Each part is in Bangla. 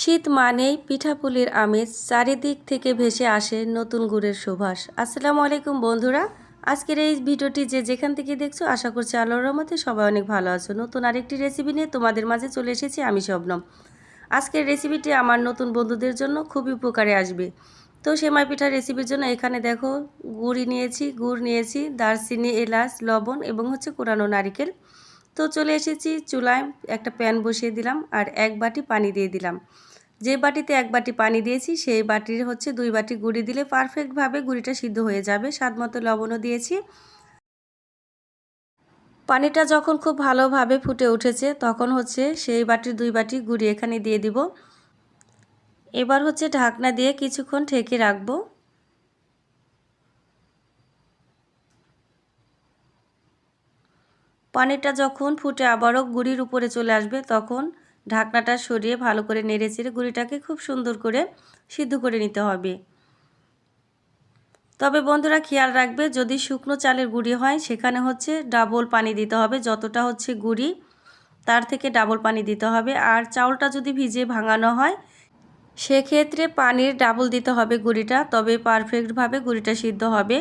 শীত মানেই পিঠাপুলির আমেজ চারিদিক থেকে ভেসে আসে নতুন গুড়ের সুভাষ আসসালামু আলাইকুম বন্ধুরা, আজকের এই ভিডিওটি যে যেখান থেকে দেখছ, আশা করছি আল্লাহর রহমতে সবাই অনেক ভালো আছো। নতুন আরেকটি রেসিপি নিয়ে তোমাদের মাঝে চলে এসেছি আমি শবনম। আজকের রেসিপিটি আমার নতুন বন্ধুদের জন্য খুবই উপকারে আসবে। তো সেমাই পিঠার রেসিপির জন্য এখানে দেখো, গুড়ি নিয়েছি, গুড় নিয়েছি, দারচিনি, এলাচ, লবণ এবং হচ্ছে কোরানো নারিকেল। তো চলে এসেছি চুলায় একটা প্যান বসিয়ে দিলাম আর এক বাটি পানি দিয়ে দিলাম। যে বাটিতে এক বাটি পানি দিয়েছি, সেই বাটির হচ্ছে দুই বাটি গুঁড়ি দিলে পারফেক্টভাবে গুঁড়িটা সিদ্ধ হয়ে যাবে। স্বাদ মতো লবণও দিয়েছি। পানিটা যখন খুব ভালোভাবে ফুটে উঠেছে, তখন হচ্ছে সেই বাটির দুই বাটি গুঁড়ি এখানে দিয়ে দিব। এবার হচ্ছে ঢাকনা দিয়ে কিছুক্ষণ ঠেকে রাখব। পানিটা যখন ফুটে আবারও গুড়ির উপরে চলে আসবে, তখন ঢাকনাটা সরিয়ে ভালো করে নেড়ে চেড়ে গুঁড়িটাকে খুব সুন্দর করে সিদ্ধ করে নিতে হবে। তবে বন্ধুরা খেয়াল রাখবে, যদি শুকনো চালের গুঁড়ি হয়, সেখানে হচ্ছে ডাবল পানি দিতে হবে, যতটা হচ্ছে গুঁড়ি, তার থেকে ডাবল পানি দিতে হবে। আর চাউলটা যদি ভিজে ভাঙানো হয়, সেক্ষেত্রে পানির ডাবল দিতে হবে গুঁড়িটা, তবে পারফেক্টভাবে গুঁড়িটা সিদ্ধ হবে।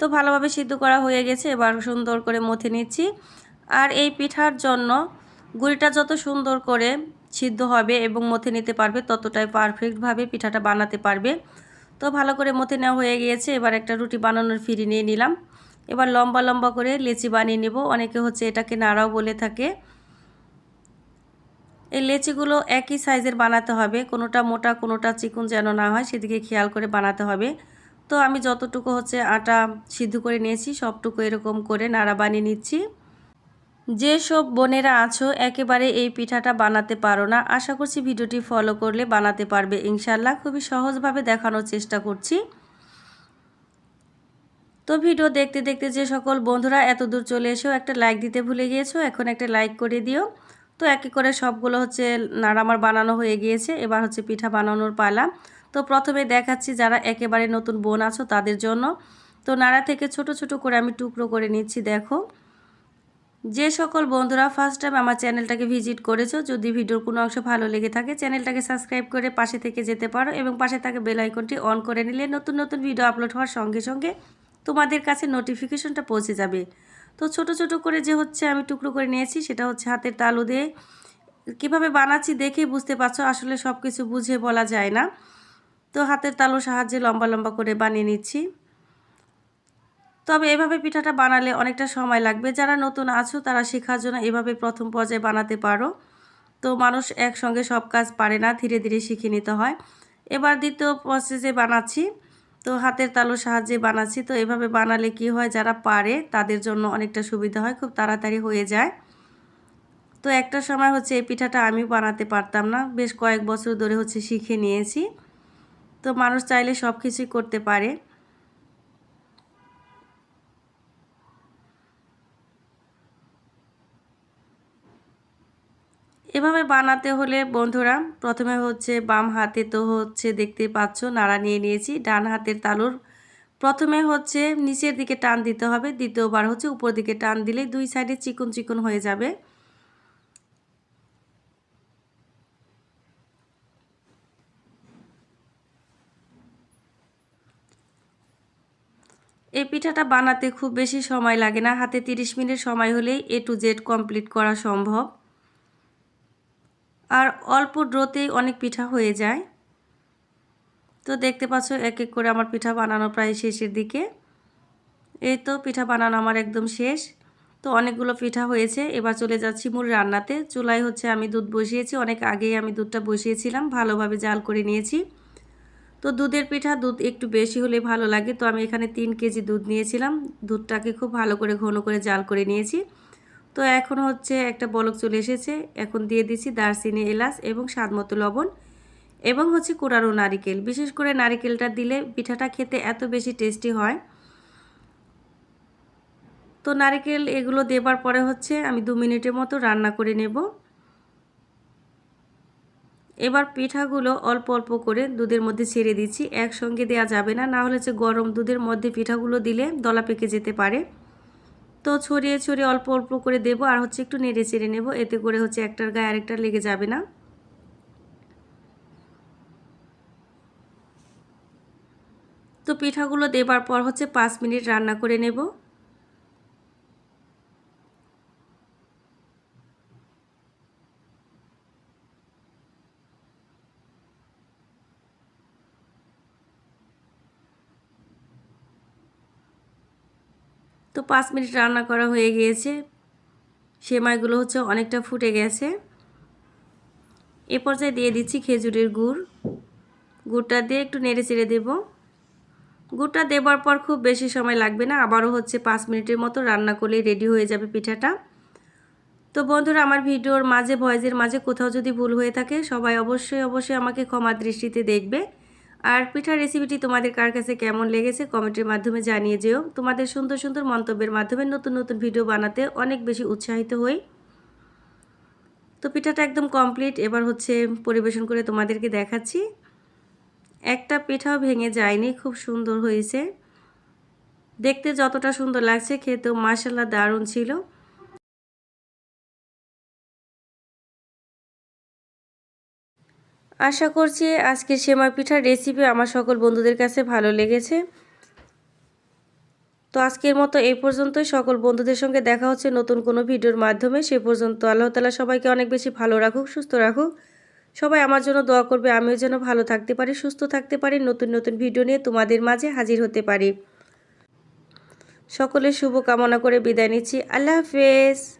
তো ভালোভাবে সিদ্ধ করা হয়ে গেছে, এবার সুন্দর করে মথে নিচ্ছি। আর এই পিঠার জন্য গুড়িটা যত সুন্দর করে সিদ্ধ হবে এবং মথে নিতে পারবে, ততটাই পারফেক্টভাবে পিঠাটা বানাতে পারবে। তো ভালো করে মথে নেওয়া হয়ে গিয়েছে, এবার একটা রুটি বানানোর ফিরি নিয়ে নিলাম। এবার লম্বা লম্বা করে লেচি বানিয়ে নেব, অনেকে হচ্ছে এটাকে নাড়াও বলে থাকে। এই লেচিগুলো একই সাইজের বানাতে হবে, কোনোটা মোটা, কোনোটা চিকুন যেন না হয়, সেদিকে খেয়াল করে বানাতে হবে। তো আমি যতটুকু হচ্ছে আটা সিদ্ধ করে নিয়েছি, সবটুকু এরকম করে নাড়া বানিয়ে নিচ্ছি। যেসব বোনেরা আছো, একেবারে এই পিঠাটা বানাতে পারো না। আশা করছি ভিডিওটি ফলো করলে বানাতে পারবে। ইনশাল্লাহ খুবই সহজভাবে দেখানোর চেষ্টা করছি। তো ভিডিও দেখতে দেখতে যে সকল বন্ধুরা এত দূর চলে এসেও একটা লাইক দিতে ভুলে গিয়েছো, এখন একটা লাইক করে দিও। তো একে করে সবগুলো হচ্ছে নাড়ামার বানানো হয়ে গিয়েছে, এবার হচ্ছে পিঠা বানানোর পালা। তো প্রথমে দেখাচ্ছি যারা একেবারে নতুন বোন আছো তাদের জন্য। তো নাড়া থেকে ছোট ছোট করে আমি টুকরো করে নিচ্ছি, দেখো। যে সকল বন্ধুরা ফার্স্ট টাইম আমার চ্যানেলটাকে ভিজিট করেছ, যদি ভিডিওর কোনো অংশ ভালো লেগে থাকে চ্যানেলটাকে সাবস্ক্রাইব করে পাশে থেকে যেতে পারো এবং পাশে থাকে বেল আইকনটি অন করে নিলে নতুন নতুন ভিডিও আপলোড হওয়ার সঙ্গে সঙ্গে তোমাদের কাছে নোটিফিকেশনটা পৌঁছে যাবে। তো ছোট ছোট করে যে হচ্ছে আমি টুকরো করে নিয়েছি, সেটা হচ্ছে হাতের তালু দিয়ে কীভাবে বানাচ্ছি দেখেই বুঝতে পারছ, আসলে সব কিছু বুঝে বলা যায় না। তো হাতের তালুর সাহায্যে লম্বা লম্বা করে বানিয়ে নিচ্ছি। তবে এভাবে পিঠাটা বানালে অনেকটা সময় লাগবে। যারা নতুন আছো, তারা শেখার জন্য এভাবে প্রথম পর্যায়ে বানাতে পারো। তো মানুষ একসঙ্গে সব কাজ পারে না, ধীরে ধীরে শিখে নিতে হয়। এবার দ্বিতীয় প্রসেসে বানাচ্ছি। তো হাতের তালুর সাহায্যে বানাচ্ছি। তো এভাবে বানালে কি হয়, যারা পারে তাদের জন্য অনেকটা সুবিধা হয়, খুব তাড়াতাড়ি হয়ে যায়। তো একটা সময় হচ্ছে এই পিঠাটা আমি বানাতে পারতাম না। বেশ কয়েক বছর ধরে হচ্ছে শিখে নিয়েছি। তো মানুষ চাইলে সব কিছুই করতে পারে। এভাবে বানাতে হলে বন্ধুরা, প্রথমে হচ্ছে বাম হাতে তো হচ্ছে দেখতে পাচ্ছ, নাড়া নিয়ে নিয়েছি, ডান হাতের তালুর। প্রথমে হচ্ছে নিচের দিকে টান দিতে হবে, দ্বিতীয়বার হচ্ছে উপর দিকে টান দিলে দুই সাইডে চিকন চিকন হয়ে যাবে। এই পিঠাটা বানাতে খুব বেশি সময় লাগে না, হাতে 30 মিনিট সময় হলেই এ টু জেড কমপ্লিট করা সম্ভব। আর অল্প ড্রোতেই অনেক পিঠা হয়ে যায়। তো দেখতে পাচ্ছ এক এক করে আমার পিঠা বানানো প্রায় শেষের দিকে। এই তো পিঠা বানানো আমার একদম শেষ। তো অনেকগুলো পিঠা হয়েছে, এবার চলে যাচ্ছি মূল রান্নাতে। চুলায় হচ্ছে আমি দুধ বসিয়েছি, অনেক আগেই আমি দুধটা বসিয়েছিলাম, ভালোভাবে জাল করে নিয়েছি। তো দুধের পিঠা, দুধ একটু বেশি হলে ভালো লাগে। তো আমি এখানে তিন কেজি দুধ নিয়েছিলাম। দুধটাকে খুব ভালো করে ঘন করে জাল করে নিয়েছি। তো এখন হচ্ছে একটা বলক চলে এসেছে। এখন দিয়ে দিচ্ছি দারচিনি, এলাচ এবং স্বাদ মতো লবণ এবং হচ্ছে কোরানো নারিকেল। বিশেষ করে নারিকেলটা দিলে পিঠাটা খেতে এত বেশি টেস্টি হয়। তো নারিকেল এগুলো দেবার পরে হচ্ছে আমি দু মিনিটের মতো রান্না করে নেব। এবার পিঠাগুলো অল্প অল্প করে দুধের মধ্যে ছেড়ে দিচ্ছি। একসঙ্গে দেওয়া যাবে না না হলে হচ্ছে গরম দুধের মধ্যে পিঠাগুলো দিলে দলা পেকে যেতে পারে। তো ছড়িয়ে ছড়িয়ে অল্প অল্প করে দেব আর হচ্ছে একটু নেড়ে চেড়ে নেব। এতে করে হচ্ছে একটার গায়ে আরেকটা লেগে যাবে না। তো পিঠাগুলো দেবার পর হচ্ছে পাঁচ মিনিট রান্না করে নেব। তো পাঁচ মিনিট রান্না করা হয়ে গিয়েছে। সেমাইগুলো হচ্ছে অনেকটা ফুটে গেছে। এ পর্যায়ে দিয়ে দিচ্ছি খেজুরের গুড়। গুড়টা দিয়ে একটু নেড়ে চেড়ে দেব। গুড়টা দেবার পর খুব বেশি সময় লাগবে না, আবারও হচ্ছে পাঁচ মিনিটের মতো রান্না করলেই রেডি হয়ে যাবে পিঠাটা। তো বন্ধুরা, আমার ভিডিওর মাঝে, ভয়েসের মাঝে কোথাও যদি ভুল হয়ে থাকে, সবাই অবশ্যই অবশ্যই আমাকে ক্ষমা দৃষ্টিতে দেখবে। আর পিঠার রেসিপিটি তোমাদের কার কাছে কেমন লেগেছে কমেন্টের মাধ্যমে জানিয়ে যেও। তোমাদের সুন্দর সুন্দর মন্তব্যের মাধ্যমে নতুন নতুন ভিডিও বানাতে অনেক বেশি উৎসাহিত হই। তো পিঠাটা একদম কমপ্লিট এবার হচ্ছে পরিবেশন করে তোমাদেরকে দেখাচ্ছি। একটা পিঠাও ভেঙে যায়নি, খুব সুন্দর হয়েছে। দেখতে যতটা সুন্দর লাগছে, খেতেও মাসাল্লা দারুণ ছিল। আশা করছি আজকের সেমাই পিঠার রেসিপি আমার সকল বন্ধুদের কাছে ভালো লেগেছে। তো আজকের মতো এই পর্যন্তই। সকল বন্ধুদের সঙ্গে দেখা হচ্ছে নতুন কোনো ভিডিওর মাধ্যমে। সে পর্যন্ত আল্লাহ তালা সবাইকে অনেক বেশি ভালো রাখুক, সুস্থ রাখুক। সবাই আমার জন্য দোয়া করবে, আমিও যেন ভালো থাকতে পারি, সুস্থ থাকতে পারি, নতুন নতুন ভিডিও নিয়ে তোমাদের মাঝে হাজির হতে পারি। সকলের শুভ কামনা করে বিদায় নিচ্ছি। আল্লাহ হাফেজ।